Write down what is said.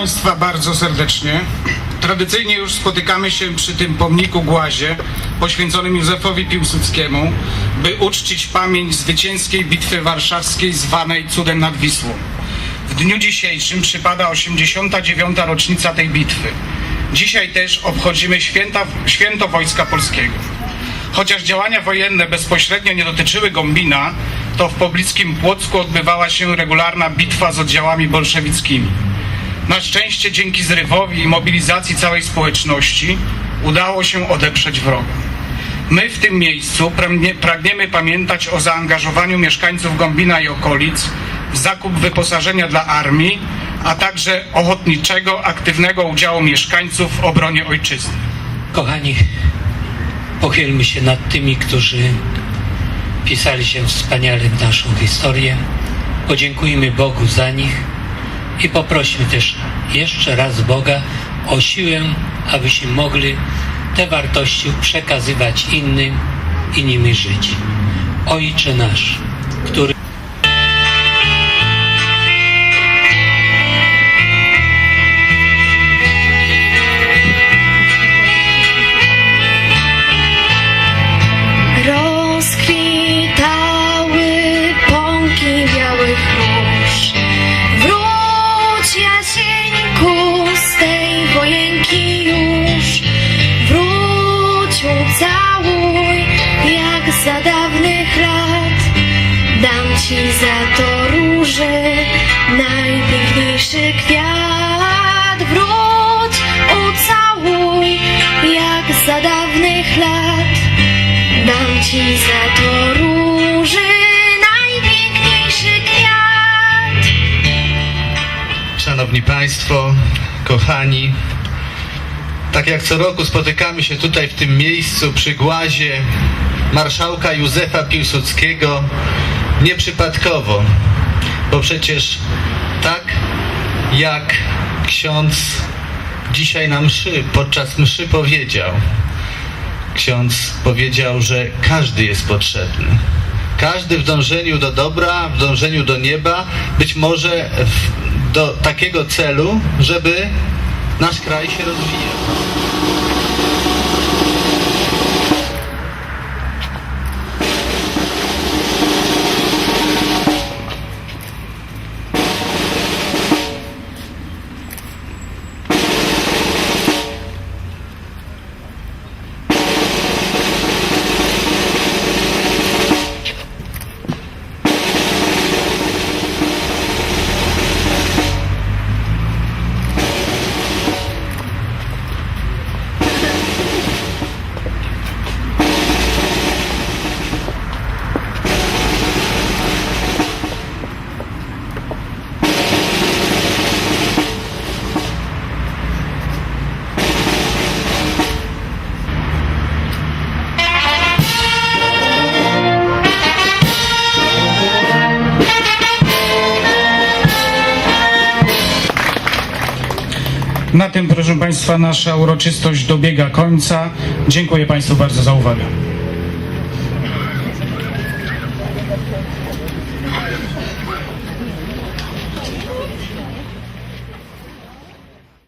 Państwa bardzo serdecznie. Tradycyjnie już spotykamy się przy tym pomniku Głazie poświęconym Józefowi Piłsudskiemu, by uczcić pamięć zwycięskiej bitwy warszawskiej zwanej Cudem nad Wisłą. W dniu dzisiejszym przypada 89. rocznica tej bitwy. Dzisiaj też obchodzimy święta, święto Wojska Polskiego. Chociaż działania wojenne bezpośrednio nie dotyczyły Gombina, to w pobliskim Płocku odbywała się regularna bitwa z oddziałami bolszewickimi. Na szczęście dzięki zrywowi i mobilizacji całej społeczności udało się odeprzeć wroga. My w tym miejscu pragnie- pragniemy pamiętać o zaangażowaniu mieszkańców Gombina i okolic w zakup wyposażenia dla armii, a także ochotniczego, aktywnego udziału mieszkańców w obronie ojczyzny. Kochani, pochylmy się nad tymi, którzy pisali się wspaniale w naszą historię. Podziękujmy Bogu za nich i poprośmy też jeszcze raz Boga o siłę, abyśmy mogli te wartości przekazywać innym i nimi żyć. Ojcze nasz, który róży, najpiękniejszy kwiat. Wróć, ucałuj jak za dawnych lat. Dam ci za to róży, najpiękniejszy kwiat. Szanowni Państwo, kochani, tak jak co roku spotykamy się tutaj w tym miejscu przy głazie marszałka Józefa Piłsudskiego nieprzypadkowo, bo przecież tak jak ksiądz dzisiaj na mszy, podczas mszy powiedział, ksiądz powiedział, że każdy jest potrzebny. Każdy w dążeniu do dobra, w dążeniu do nieba, być może w, do takiego celu, żeby nasz kraj się rozwijał. Na tym, proszę Państwa, nasza uroczystość dobiega końca. Dziękuję Państwu bardzo za uwagę.